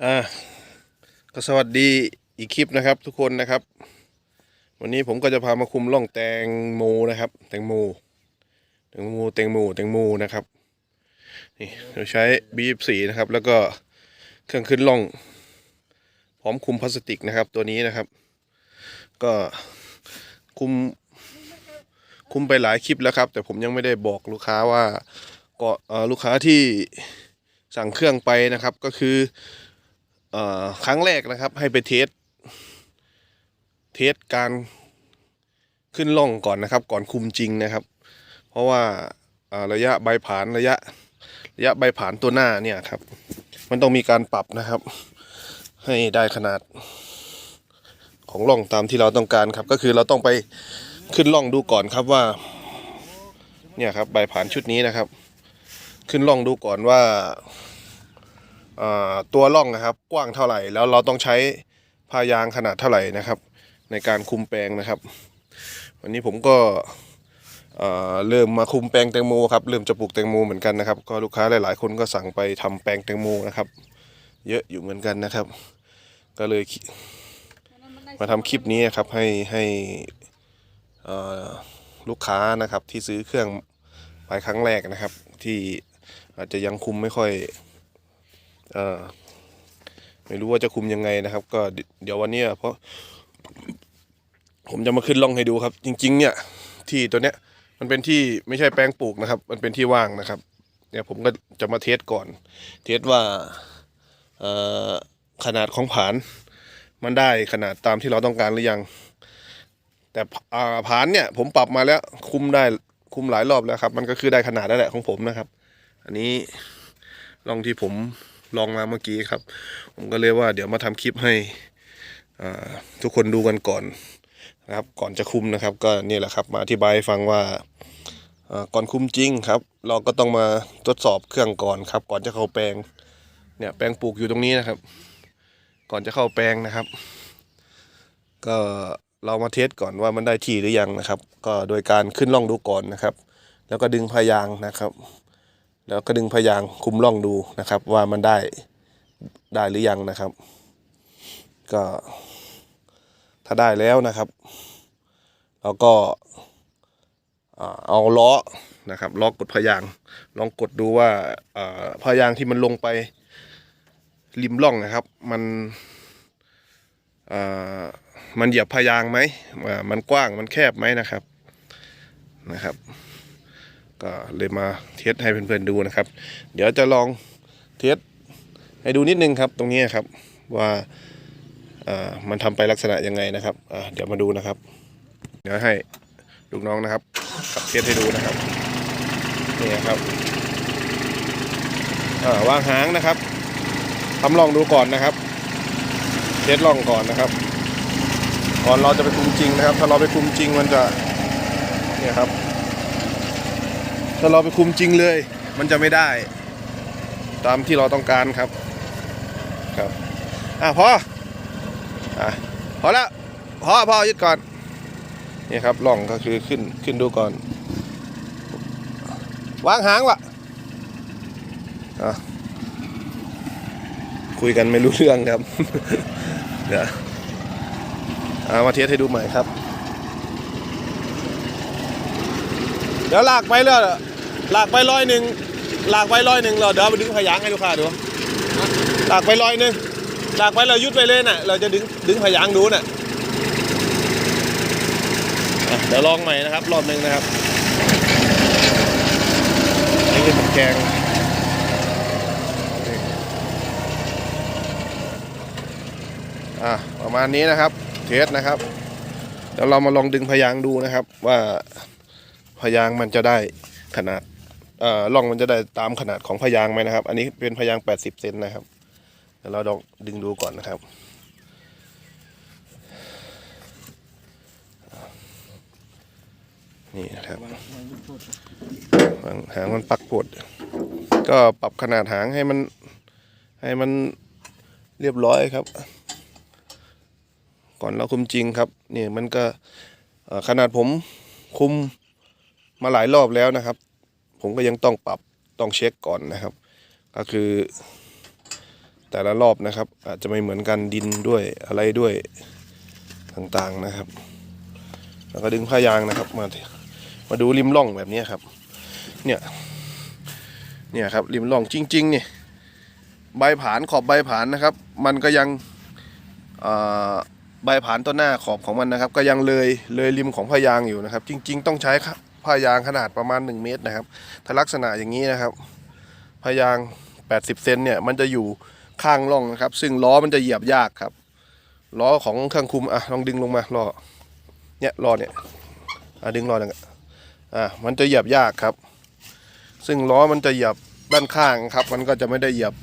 อ่าก็สวัสดีอีกคลิปนะครับ ทุกคนนะครับ วันนี้ผมก็จะพามาคุมล่องแตงโมนะครับ แตงโมแตงโมแตงโมแตงโมนะครับนี่เราใช้บีฟสีนะครับ แล้วก็เครื่องขึ้นล่อง พร้อมคุมพลาสติกนะครับ ตัวนี้นะครับ ก็คุมคุมไปหลายคลิปแล้วครับ แต่ผมยังไม่ได้บอกลูกค้าว่าก็ลูกค้าที่สั่งเครื่องไปนะครับ ก็คือ ครั้งแรกนะครับ ให้ไปเทสเทสการขึ้นล่องก่อนนะครับ ก่อนคุมจริงนะครับ เพราะว่าระยะใบผานระยะระยะใบผานตัวหน้าเนี่ยครับ มันต้องมีการปรับนะครับ ให้ได้ขนาดของล่องตามที่เราต้องการครับ ก็คือเราต้องไปขึ้นล่องดูก่อนครับว่า เนี่ยครับใบผานชุดนี้นะครับ ขึ้นล่องดูก่อนว่า ตัวล่องนะครับกว้างเท่าไหร่ แล้วเราต้องใช้พายางขนาดเท่าไหร่นะครับ ในการคุมแปลงนะครับ วันนี้ผมก็เริ่มมาคุมแปลงแตงโมครับเริ่มจะปลูกแตงโมเหมือนกันนะครับ ก็ลูกค้าหลาย ๆ คนก็สั่งไปทำแปลงแตงโมนะครับ เยอะอยู่เหมือนกันนะครับ ก็เลยมาทำคลิปนี้ครับให้ให้ลูกค้านะครับที่ซื้อเครื่องไปครั้งแรกนะครับ ที่อาจจะยังคุมไม่ค่อย ไม่รู้ว่าจะคุมยังไงนะครับ ก็เดี๋ยววันนี้เพราะ ผมจะมาขึ้นล่องให้ดูครับ จริง ๆ เนี่ย ที่ตัวเนี้ย มันเป็นที่ไม่ใช่แปลงปลูกนะครับ มันเป็นที่ว่างนะครับ เนี่ยผมก็จะมาเทสก่อน เทสว่าขนาดของผานมันได้ขนาดตามที่เราต้องการหรือยัง แต่ผานเนี่ย ผมปรับมาแล้วคุมได้คุมหลายรอบแล้วครับ มันก็คือได้ขนาดนั่นแหละของผมนะครับ อันนี้ลองที่ผม ลองมาเมื่อกี้ครับ ผมก็เลยว่าเดี๋ยวมาทำคลิปให้ทุกคนดูกันก่อนนะครับ ก่อนจะคุมนะครับ ก็นี่แหละครับ มาอธิบายฟังว่าก่อนคุมจริงครับ เราก็ต้องมาทดสอบเครื่องก่อนครับ ก่อนจะเข้าแปลงเนี่ยแปลงปลูกอยู่ตรงนี้นะครับ ก่อนจะเข้าแปลงนะครับ ก็เรามาเทสก่อนว่ามันได้ที่หรือยังนะครับ ก็โดยการขึ้นล่องดูก่อนนะครับ แล้วก็ดึงพายางนะครับ แล้วก็ดึงพายางคุมล่องดูนะครับ ว่ามันได้ได้หรือยังนะครับ ก็ถ้าได้แล้วนะครับเราก็เอาล้อนะครับล้อกดพยางลองกดดูว่าอ่าพยางที่มันลงไปริมร่องนะครับ มันมันเหยียบพยางไหมมันกว้างมันแคบไหมนะครับนะครับ ก็เลยมาเทสให้เพื่อนๆดูนะครับ เดี๋ยวจะลองเทสให้ดูนิดนึงครับ ตรงนี้ครับว่ามันทำไปลักษณะยังไงนะครับเดี๋ยวมาดูนะครับ เดี๋ยวให้ลูกน้องนะครับขับเทสให้ดูนะครับนี่ครับวางหางนะครับทำลองดูก่อนนะครับเทสลองก่อนนะครับ ก่อนเราจะไปคุมจริงนะครับ ถ้าเราไปคุมจริงมันจะเนี่ยครับ ถ้าเราไปคุมจริงเลย มันจะไม่ได้ ตามที่เราต้องการครับ ครับ อะพอ อะพอแล้วพอพอยึดก่อน นี่ครับล่องก็คือขึ้นขึ้นดูก่อน วางหางวะอะคุยกันไม่รู้เรื่องครับ เดี๋ยวเอามาเทสให้ดูใหม่ครับ เดี๋ยวลากไปเลย หลากไปร้อยหนึ่งหลากไปร้อยหนึ่งเราเดี๋ยวเอาไปดึงพยางให้ลูกค้าดูหลากไปร้อยหนึ่งหลากไปเรายุดไปเลยน่ะ เราจะดึงดึงพยางดูน่ะอะเดี๋ยวลองใหม่นะครับรอบหนึ่งนะครับนี่คือผมแกงนี่อะประมาณนี้นะครับ เทสนะครับ เดี๋ยวเรามาลองดึงพยางดูนะครับ ว่าพยางมันจะได้ขนาด ล่องมันจะได้ตามขนาดของพยางไหมนะครับ อันนี้เป็นพยาง80เซนนะครับเดี๋ยวเราลองดึงดูก่อนนะครับนี่นะครับหางหางมันปักปวด ก็ปรับขนาดหางให้มันให้มันเรียบร้อยครับ ก่อนเราคุมจริงครับนี่มันก็ขนาดผมคุมมาหลายรอบแล้วนะครับ ผมก็ยังต้องปรับต้องเช็คก่อนนะครับ ก็คือ แต่ละรอบนะครับ อาจจะไม่เหมือนกันดินด้วยอะไรด้วยต่างๆนะครับ แล้วก็ดึงผ้ายางนะครับ มามาดูริมร่องแบบนี้ครับ เนี่ยเนี่ยครับริมร่องจริงๆเนี่ยใบผานขอบใบผานนะครับ มันก็ยังใบผานต้นหน้าขอบของมันนะครับ ก็ยังเลยเลยริมของผ้ายางอยู่นะครับ จริง ๆ ต้องใช้ครับ ผ้ายางขนาดประมาณ 1 เมตรนะครับ ถ้าลักษณะอย่างนี้นะครับผ้ายาง 80 เซนเนี่ยมันจะอยู่ข้างร่องนะครับ ซึ่งล้อมันจะเหยียบยากครับ ล้อของเครื่องคุมอะลองดึงลงมาล้อเนี่ยล้อเนี่ยอะดึงล้อหนึ่งอะมันจะเหยียบยากครับ ซึ่งล้อมันจะเหยียบด้านข้างครับ มันก็จะไม่ได้เหยียบ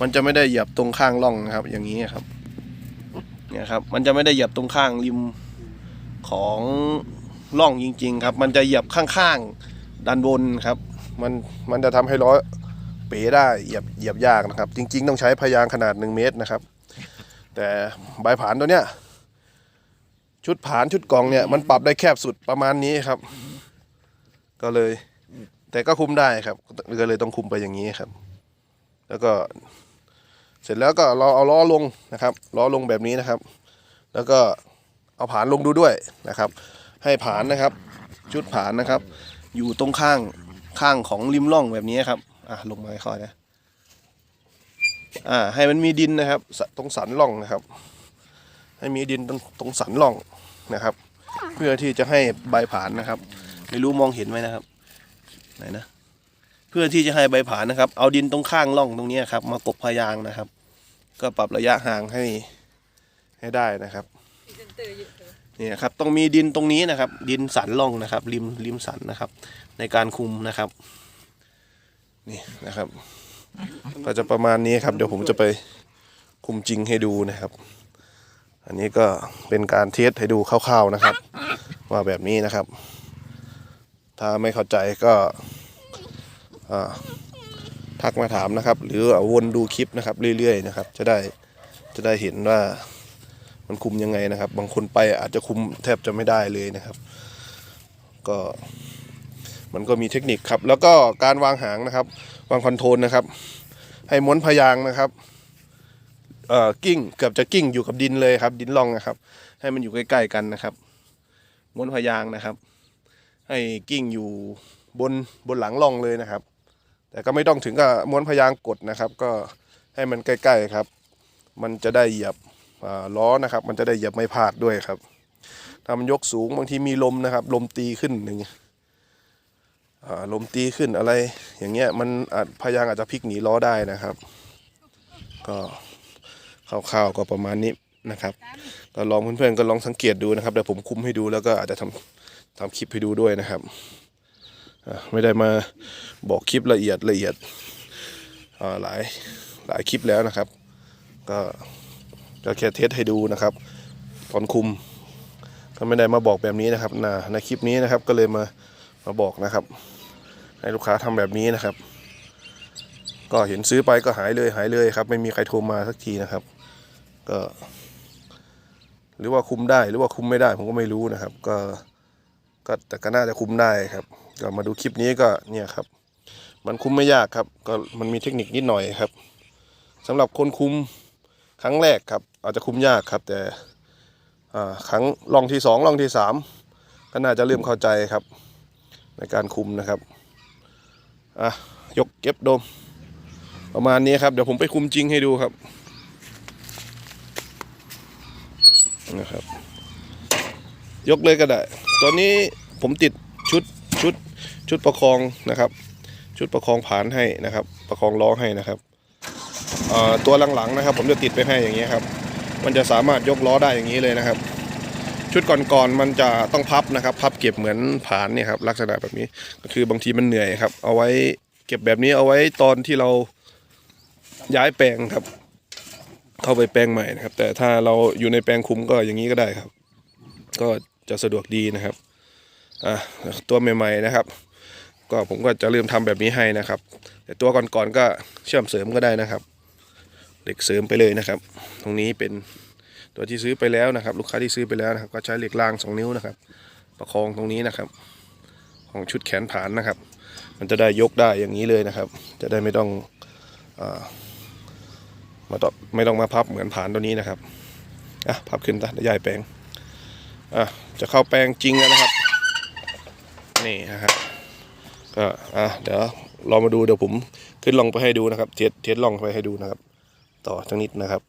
มันจะไม่ได้เหยียบตรงข้างร่องนะครับ อย่างนี้ครับเนี่ยครับ มันจะไม่ได้เหยียบตรงข้างริมของ ร่องจริง ๆ ครับ มันจะเหยียบข้างๆด้านบนครับ มันมันจะทำให้ล้อเป๋ได้เหยียบเหยียบยากนะครับ จริง ๆ ต้องใช้พยางขนาด 1 เมตรนะครับ แต่ใบผานตัวเนี้ยชุดผานชุดกล่องเนี่ยมันปรับได้แคบสุดประมาณนี้ครับ ก็เลย แต่ก็คุมได้ครับก็เลยต้องคุมไปอย่างนี้ครับ แล้วก็ เสร็จแล้วก็เราเอาล้อลงนะครับล้อลงแบบนี้นะครับ แล้วก็เอาผานลงดูด้วยนะครับ ให้ผานนะครับ ชุดผานนะครับ อยู่ตรงข้างข้างของริมร่องแบบนี้ครับอะลงมาค่อยนะอ่าให้มันมีดินนะครับ ตรงสันร่องนะครับ ให้มีดินตรงตรงสันร่องนะครับ เพื่อที่จะให้ใบผานนะครับ ไม่รู้มองเห็นไหมนะครับไหนนะเพื่อที่จะให้ใบผานนะครับ เอาดินตรงข้างร่องตรงนี้ครับ มากบพยางนะครับ ก็ปรับระยะห่างให้ให้ได้นะครับ นี่นะครับต้องมีดินตรงนี้นะครับ ดินสันร่องนะครับ ริมริมสันนะครับ ในการคุมนะครับ นี่นะครับ ก็จะประมาณนี้ครับ เดี๋ยวผมจะไปคุมจริงให้ดูนะครับ อันนี้ก็เป็นการเทสให้ดูคร่าวๆนะครับ ว่าแบบนี้นะครับ ถ้าไม่เข้าใจก็ทักมาถามนะครับ หรือเอาวนดูคลิปนะครับ เรื่อยๆนะครับ จะได้จะได้เห็นว่า มันคุมยังไงนะครับ บางคนไปอาจจะคุมแทบจะไม่ได้เลยนะครับ ก็มันก็มีเทคนิคครับ แล้วก็การวางหางนะครับ วางคอนโทรลนะครับ ให้ม้วนพยางนะครับเอ่อกิ้งเกือบจะกิ้งอยู่กับดินเลยครับ ดินร่องนะครับ ให้มันอยู่ใกล้ๆกันนะครับม้วนพยางนะครับ ให้กิ้งอยู่บนบนหลังล่องเลยนะครับ แต่ก็ไม่ต้องถึงกับม้วนพยางกดนะครับ ก็ให้มันใกล้ ๆครับ มันจะได้เหยียบ ล้อนะครับ มันจะได้เหยียบไม่พลาดด้วยครับถ้ามันยกสูงบางทีมีลมนะครับ ลมตีขึ้นหนึ่างอ่าลมตีขึ้นอะไร อย่างเงี้ยมันอาจพยางอาจจะพลิกหนีล้อได้นะครับ ก็คร่าวๆก็ประมาณนี้นะครับก็ลองเพื่อนๆก็ลองสังเกตดูนะครับเดี๋ยวผมคุมให้ดูแล้วก็อาจจะทำทำคลิปให้ดูด้วยนะครับไม่ได้มาบอกคลิปละเอียดละเอียดหลายหลายคลิปแล้วนะครับ ก็ ก็แค่เทสให้ดูนะครับ ตอนคุม ก็ไม่ได้มาบอกแบบนี้นะครับนะในคลิปนี้นะครับก็เลยมามาบอกนะครับ ให้ลูกค้าทำแบบนี้นะครับ ก็เห็นซื้อไปก็หายเลยหายเลยครับ ไม่มีใครโทรมาสักทีนะครับ ก็ หรือว่าคุมได้หรือว่าคุมไม่ได้ผมก็ไม่รู้นะครับ ก็ก็แต่ก็น่าจะคุมได้ครับก็มาดูคลิปนี้ก็เนี่ยครับ มันคุมไม่ยากครับ ก็มันมีเทคนิคนิดหน่อยครับสำหรับคนคุม ครั้งแรกครับ อาจจะคุ้มยากครับ แต่ครั้งลองที่สองลองที่สามก็น่าจะเริ่มเข้าใจครับ ในการคุมนะครับอะยกเก็บโดม ประมาณนี้ครับ เดี๋ยวผมไปคุมจริงให้ดูครับนะครับ ยกเลยก็ได้ ตอนนี้ผมติดชุดชุดชุดประคองนะครับ ชุดประคองผานให้นะครับ ประคองล้อให้นะครับ ตัวหลังๆนะครับ ผมจะติดไปให้อย่างนี้ยครับ มันจะสามารถยกล้อได้อย่างนี้เลยนะครับ ชุดก่อนๆมันจะต้องพับนะครับ พับเก็บเหมือนผานเนี่ยครับลักษณะแบบนี้ก็คือบางทีมันเหนื่อยครับ เอาไว้เก็บแบบนี้เอาไว้ตอนที่เราย้ายแปลงครับ เข้าไปแปลงใหม่นะครับ แต่ถ้าเราอยู่ในแปลงคุมก็อย่างนี้ก็ได้ครับ ก็จะสะดวกดีนะครับอะตัวใหม่ ๆนะครับก็ผมก็จะเริ่มทำแบบนี้ให้นะครับ แต่ตัวก่อนๆก็เชื่อมเสริมก็ได้นะครับ เหล็กเสริมไปเลยนะครับ ตรงนี้เป็นตัวที่ซื้อไปแล้วนะครับ ลูกค้าที่ซื้อไปแล้วนะครับ ก็ใช้เหล็กรางสองนิ้วนะครับ ประคองตรงนี้นะครับ ของชุดแขนผานนะครับ มันจะได้ยกได้อย่างนี้เลยนะครับ จะได้ไม่ต้องอมาไม่อไม่ต้องมาพับเหมือนผานตัวนี้นะครับอะพับขึ้นตะยายแปลงอะจะเข้าแปลงจริงแล้วนะครับ นี่นะครับก็อะเดี๋ยวลองมาดูเดี๋ยวผมขึ้นลองไปให้ดูนะครับ เทสเทสลองไปให้ดูนะครับ ต่อสักนิดนะครับ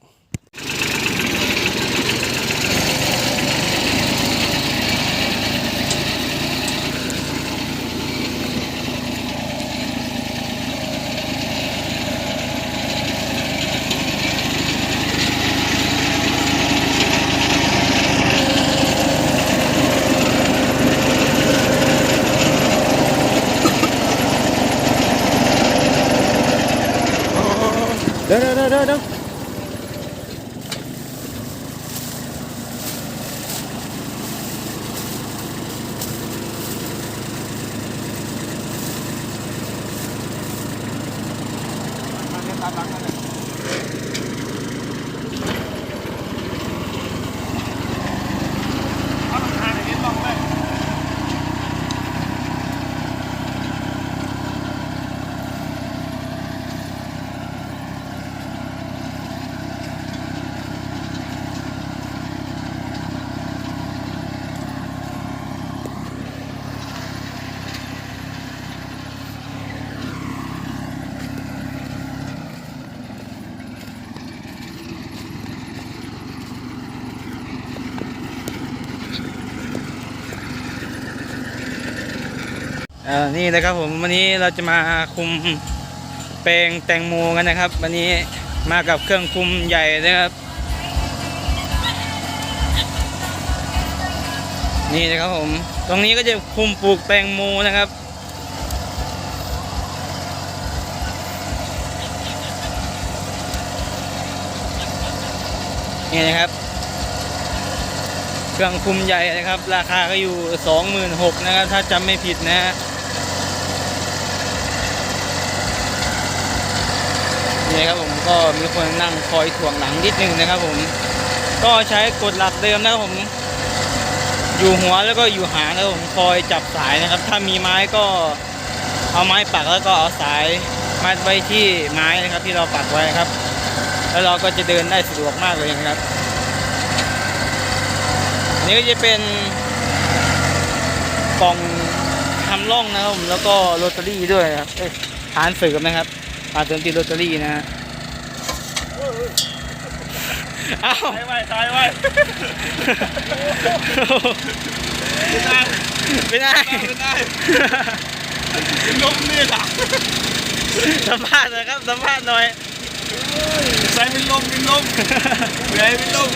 เดี๋ เออนี่นะครับผมวันนี้เราจะมาคุมแปลงแตงโมกันนะครับ วันนี้มากับเครื่องคุมใหญ่นะครับ นี่นะครับผม ตรงนี้ก็จะคุมปลูกแตงโมนะครับนี่นะครับ เครื่องคุมใหญ่นะครับ ราคาก็อยู่ 26,000นะครับ ถ้าจำไม่ผิดนะฮะ นี่ครับผมก็มีคนนั่งคอยถ่วงหลังนิดนึงนะครับผม ก็ใช้กฎหลักเดิมนะครับผม อยู่หัวแล้วก็อยู่หางนะครับผมคอยจับสายนะครับ ถ้ามีไม้ก็เอาไม้ปักแล้วก็เอาสายมัดไว้ที่ไม้นะครับ ที่เราปักไว้ครับ แล้วเราก็จะเดินได้สะดวกมากเลยนะครับอันนี้ก็จะเป็นกล่องทำร่องนะครับผมแล้วก็โรตารี่ด้วยนะครับเอ้ยฐานเสริมนะครับ ฐานเสริมติดโรตารี่นะฮะอ้าวตายไว้ตายไว้ไม่ได้ไม่ได้ไม่ได้ลมนี่ล่ะสัมภาษณ์หนะครับสัมภาษณ์หน่อยใส่เป็นลมเป็นลมใส่เป็นลม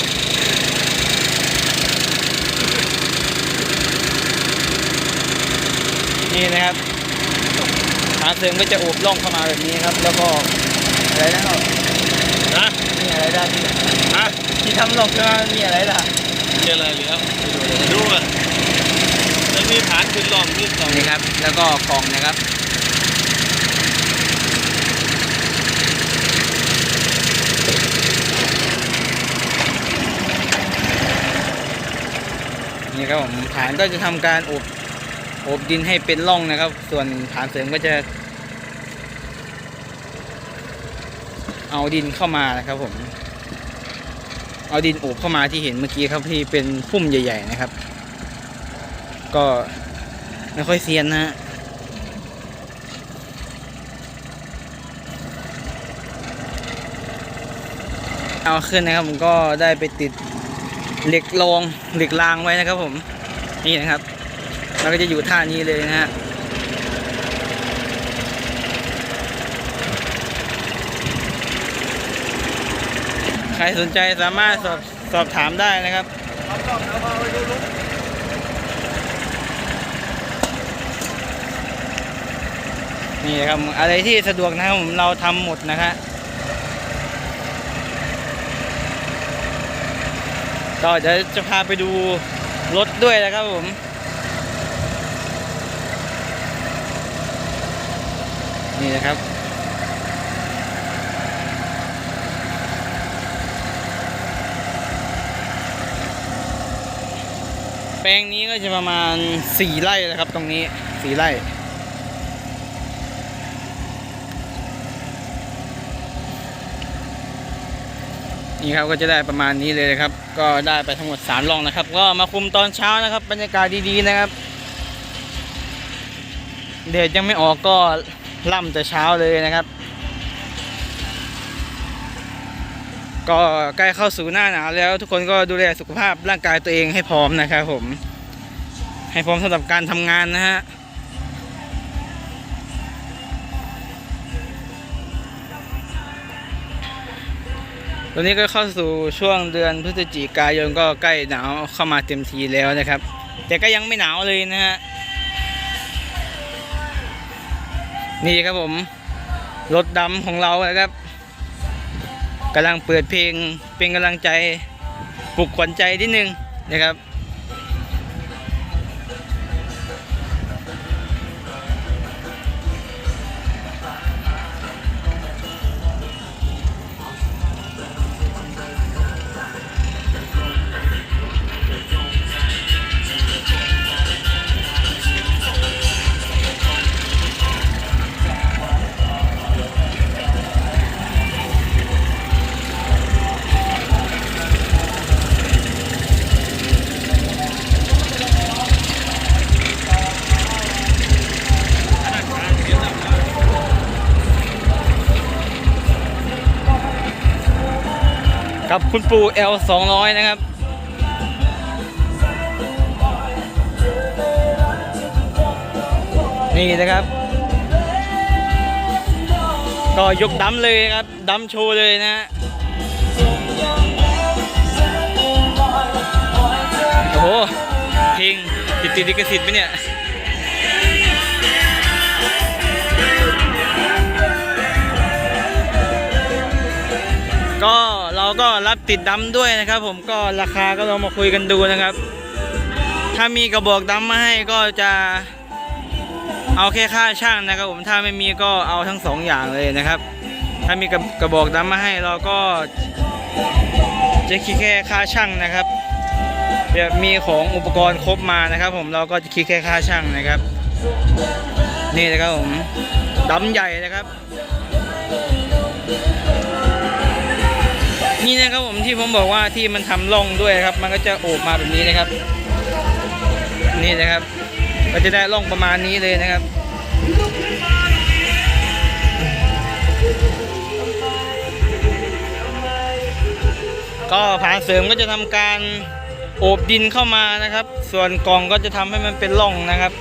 นี่นะครับฐาน เสริมก็จะโอบร่องเข้ามาแบบนี้ครับ แล้วก็อะไรนะครับนะมีอะไรด้านที่ฮะที่ทำร่องขึ้นมามีอะไรล่ะเจออะไรเหลือดูอะจะมีฐานขึ้นลมที่สองนี่ครับ แล้วก็กล่องนะครับนี่ครับผมฐานก็จะทำการอบอบดินให้เป็นร่องนะครับ ส่วนฐานเสริมก็จะ เอาดินเข้ามานะครับผม เอาดินโอบเข้ามาที่เห็นเมื่อกี้ครับที่เป็นพุ่มใหญ่ ๆนะครับ ก็ไม่ค่อยเซียนนะฮะเอาขึ้นนะครับผมก็ได้ไปติดเหล็กรองเหล็กรางไว้นะครับผมนี่นะครับแล้วก็จะอยู่ท่านี้เลยนะฮะ ครสนใจสามารถสอบสอบถามได้นะครับนี่ครับอะไรที่สะดวกนะครับผมเราทำหมดนะครับก็เดี๋ยวจะพาไปดูรถด้วยนะครับผมนี่นะครับ ลงนี้ก็จะประมาณสี่ไร่นะครับตรงนี้สี่ไร่นนี่ครับก็จะได้ประมาณนี้เลยนะครับ ก็ได้ไปทั้งหมด3ล่องนะครับ ก็มาคุมตอนเช้านะครับ บรรยากาศดีๆนะครับเดดยังไม่ออกก็ล่ำแต่เช้าเลยนะครับ ก็ใกล้เข้าสู่หน้าหนาวแล้วทุกคนก็ดูแลสุขภาพร่างกายตัวเองให้พร้อมนะครับผม ให้พร้อมสำหรับการทำงานนะฮะตอนนี้ก็เข้าสู่ช่วงเดือนพฤศจิกายนก็ใกล้หนาวเข้ามาเต็มทีแล้วนะครับ แต่ก็ยังไม่หนาวเลยนะฮะนี่ครับผมรถดำของเรานะครับ กำลังเปิดเพลงเป็นกำลังใจปลุกขวัญใจนิดนึงนะครับ คุณปู่ L 200นะครับ นี่นะครับ ก็ยกดัมเลยครับ ดัมโชว์เลยนะฮะโอ้โหเพลงติดติดลิขสิทธิ์ไหมเนี่ยก็ ก็รับติดดำด้วยนะครับ ผมก็ราคาก็ลองมาคุยกันดูนะครับ ถ้ามีกระบอกดำมาให้ก็จะเอาแค่ค่าช่างนะครับ ผมถ้าไม่มีก็เอาทั้งสองอย่างเลยนะครับ ถ้ามีกระกระบอกดำมาให้เราก็จะคิดแค่ค่าช่างนะครับแบบมีของอุปกรณ์ครบมานะครับ ผมเราก็จะคิดแค่ค่าช่างนะครับ นี่นะครับผมดำใหญ่นะครับ นี่นะครับผมที่ผมบอกว่าที่มันทำร่องด้วยครับ มันก็จะโอบมาแบบนี้นะครับ นี่นะครับ ก็จะได้ร่องประมาณนี้เลยนะครับก็ผ่านเสริมก็จะทำการโอบดินเข้ามานะครับ ส่วนกล่องก็จะทำให้มันเป็นร่องนะครับ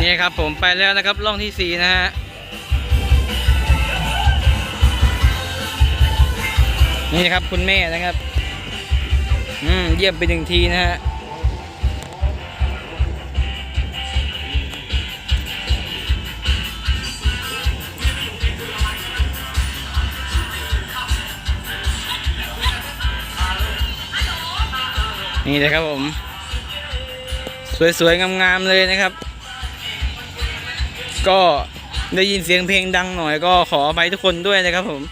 นี่ครับผมไปแล้วนะครับร่องที่สี่นะฮะ นี่นะครับคุณแม่นะครับ อืมเยี่ยมไปหนึ่งทีนะฮะนี่นะครับผม สวยๆ งามๆ เลยนะครับ ก็ได้ยินเสียงเพลงดังหน่อยก็ขออภัยทุกคนด้วยนะครับผม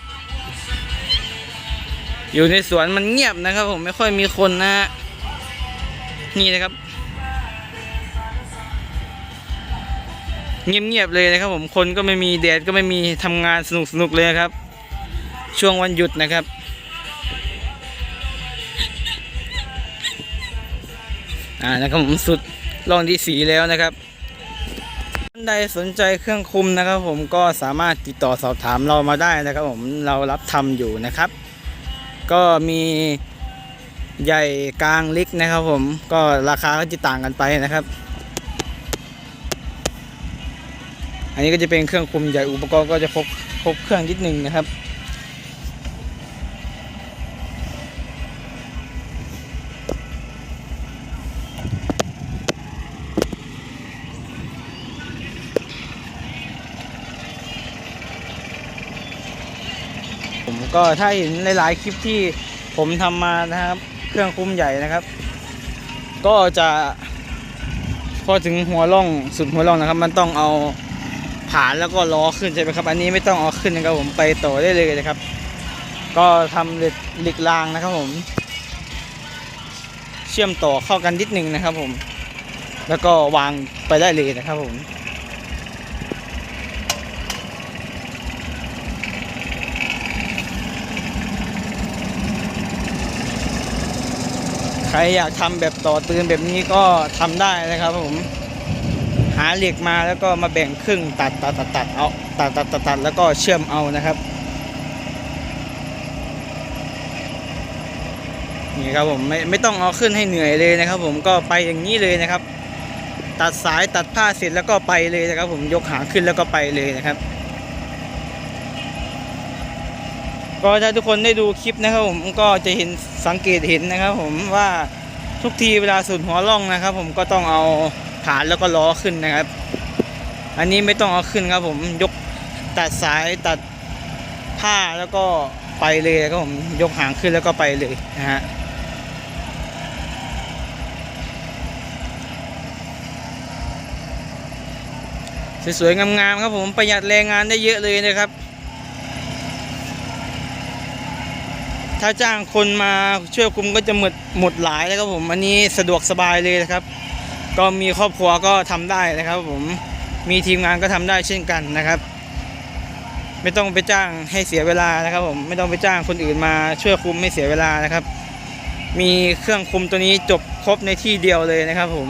อยู่ในสวนมันเงียบนะครับ ผมไม่ค่อยมีคนนะฮะนี่นะครับ เงียบๆเลยนะครับ ผมคนก็ไม่มีแดดก็ไม่มีทำงานสนุกๆเลยครับ ช่วงวันหยุดนะครับ อ่านะครับผมสุดลองที่สีแล้วนะครับท่านใดสนใจเครื่องคุมนะครับ ผมก็สามารถติดต่อสอบถามเรามาได้นะครับ ผมเรารับทำอยู่นะครับ ก็มีใหญ่กลางลิกนะครับผมก็ราคาก็จะต่างกันไปนะครับ อันนี้ก็จะเป็นเครื่องคุมใหญ่อุปกรณ์ก็จะครบครบเครื่องนิดหนึ่งนะครับ ก็ถ้าเห็นหลายๆคลิปที่ผมทำมานะครับ เครื่องคุ้มใหญ่นะครับ ก็จะพอถึงหัวร่องสุดหัวร่องนะครับ มันต้องเอาผานแล้วก็ล้อขึ้นใช่ไหมครับ อันนี้ไม่ต้องเอาขึ้นนะครับผมไปต่อได้เลยนะครับ ก็ทำหล็กเหล็กรางนะครับผม เชื่อมต่อเข้ากันนิดนึงนะครับผม แล้วก็วางไปได้เลยนะครับผม รอยากทำแบบต่อเตือนแบบนี้ก็ทำได้นะครับผมหาเหล็กมาแล้วก็มาแบ่งครึ่งตัดตัดตัดตัดเอาตัดตัดตัดตัดแล้วก็เชื่อมเอานะครับนี่ครับผมไม่ไม่ต้องเอาขึ้นให้เหนื่อยเลยนะครับ ผมก็ไปอย่างนี้เลยนะครับ ตัดสายตัดผ้าเสร็จแล้วก็ไปเลยนะครับ ผมยกหางขึ้นแล้วก็ไปเลยนะครับ ก็ถ้าทุกคนได้ดูคลิปนะครับผมก็จะเห็นสังเกตเห็นนะครับ ผมว่าทุกทีเวลาสุดหัวล่องนะครับ ผมก็ต้องเอาฐานแล้วก็ล้อขึ้นนะครับ อันนี้ไม่ต้องเอาขึ้นครับ ผมยกตัดสายตัดผ้าแล้วก็ไปเลยครับผมยกหางขึ้นแล้วก็ไปเลยนะฮะสวยๆงามๆครับผมประหยัดแรงงานได้เยอะเลยนะครับ ถ้าจ้างคนมาช่วยคุมก็จะหมดหมดหลายแล้วครับผมอันนี้สะดวกสบายเลยนะครับ ก็มีครอบครัวก็ทำได้นะครับ ผมมีทีมงานก็ทำได้เช่นกันนะครับ ไม่ต้องไปจ้างให้เสียเวลานะครับ ผมไม่ต้องไปจ้างคนอื่นมาช่วยคุมไม่เสียเวลานะครับ มีเครื่องคุมตัวนี้จบครบในที่เดียวเลยนะครับ ผม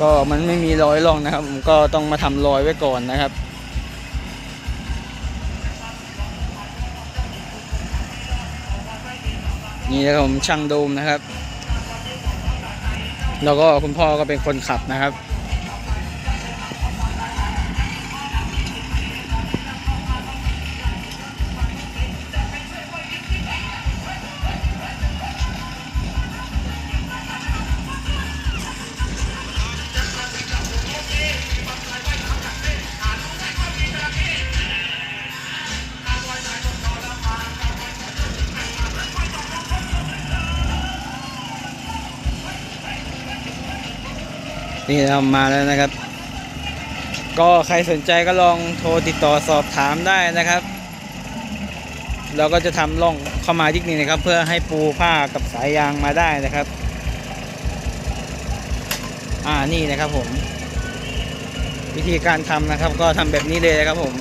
ก็มันไม่มีรอยร่องนะครับ ผมก็ต้องมาทำรอยไว้ก่อนนะครับ นี่นะครับผมช่างโดมนะครับ แล้วก็คุณพ่อก็เป็นคนขับนะครับ นี่เรามาแล้วนะครับ ก็ใครสนใจก็ลองโทรติดต่อสอบถามได้นะครับ เราก็จะทำร่องเข้ามาที่นี่นะครับ เพื่อให้ปูผ้ากับสายยางมาได้นะครับ อ่านี่นะครับผม วิธีการทำนะครับ ก็ทำแบบนี้เลยนะครับผม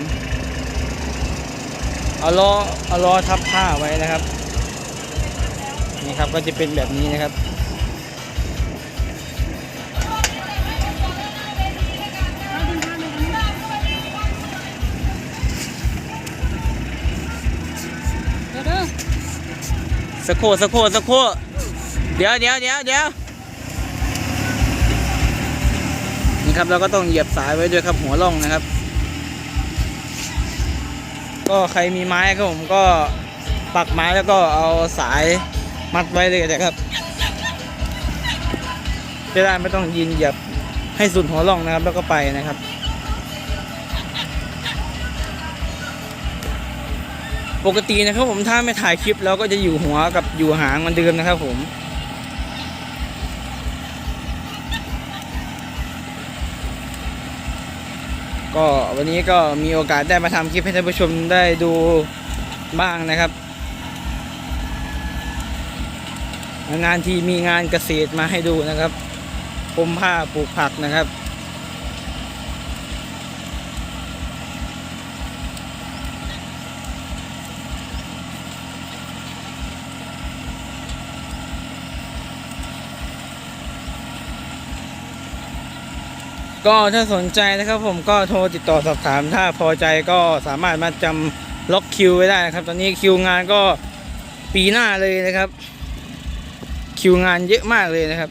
เอาล้อเอาล้อทับผ้าไว้นะครับ นี่ครับก็จะเป็นแบบนี้นะครับ สักครู่สักครู่สักครู่เดี๋ยวเดี๋ยวเดี๋ยวเดี๋ยวนี่ครับเราก็ต้องเหยียบสายไว้ด้วยครับหัวล่องนะครับ ก็ใครมีไม้ครับผมก็ปักไม้แล้วก็เอาสายมัดไว้เลยนะครับจะได้ไม่ต้องยินเหยียบให้สุดหัวล่องนะครับแล้วก็ไปนะครับ ปกตินะครับผมถ้าไม่ถ่ายคลิปเราก็จะอยู่หัวกับอยู่หางเหมันเดิมนะครับผมก็วันนี้ก็มีโอกาสได้มาทำคลิปให้ท่านผู้ชมได้ดูบ้างนะครับนานทีมีงานเกษตรมาให้ดูนะครับปมผ้าปลูกผักนะครับ ก็ถ้าสนใจนะครับผมก็โทรติดต่อสอบถาม ถ้าพอใจก็สามารถมาจำล็อกคิวไว้ได้นะครับ ตอนนี้คิวงานก็ปีหน้าเลยนะครับ คิวงานเยอะมากเลยนะครับ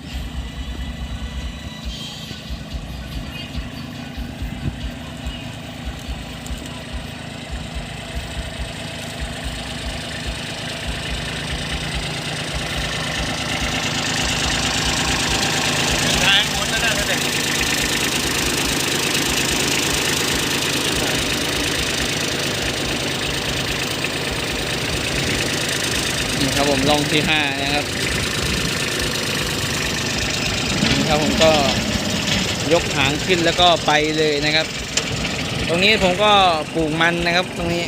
มลองที่ห้านะครับครับผมก็ยกหางขึ้นแล้วก็ไปเลยนะครับ ตรงนี้ผมก็ปลูกมันนะครับตรงนี้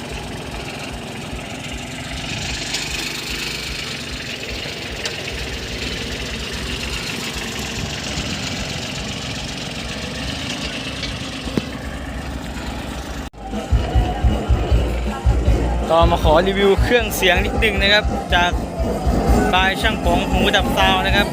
ก็มาขอรีวิวเครื่องเสียงนิดนึงนะครับจาก บายช่างผงหูดับซาวนะครับ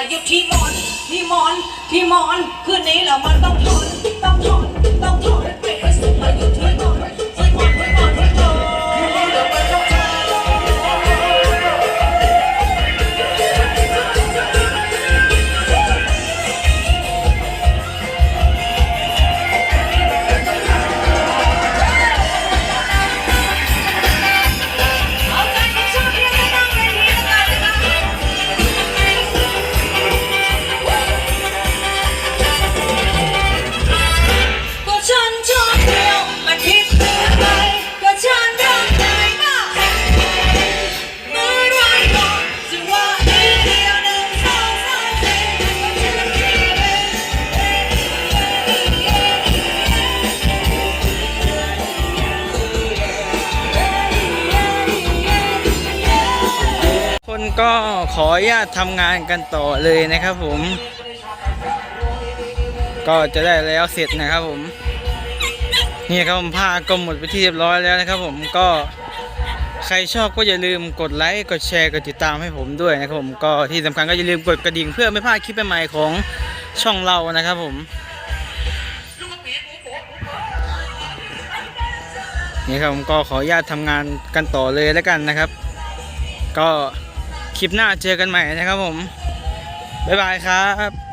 มาอยู่ที่มอนที่มอนที่มอนคืนนี้แหละมันต้องทอนต้องทอนต้องทอนไปให้สุดมาอยู่ที่ นก็ขออนุญาตทำงานกันต่อเลยนะครับผม ก็จะได้แล้วเสร็จนะครับผม นี่ครับผมผ้าก็หมดไปที่เรียบร้อยแล้วนะครับผมก็ใครชอบก็อย่าลืมกดไลค์กดแชร์กดติดตามให้ผมด้วยนะครับผมก็ที่สำคัญก็อย่าลืมกดกระดิ่งเพื่อไม่พลาดคลิปใหม่ๆของช่องเรานะครับผมนี่ครับผมก็ขออนุญาตทำงานกันต่อเลยแล้วกันนะครับ ก็ คลิปหน้าเจอกันใหม่นะครับผม บ๊ายบายครับ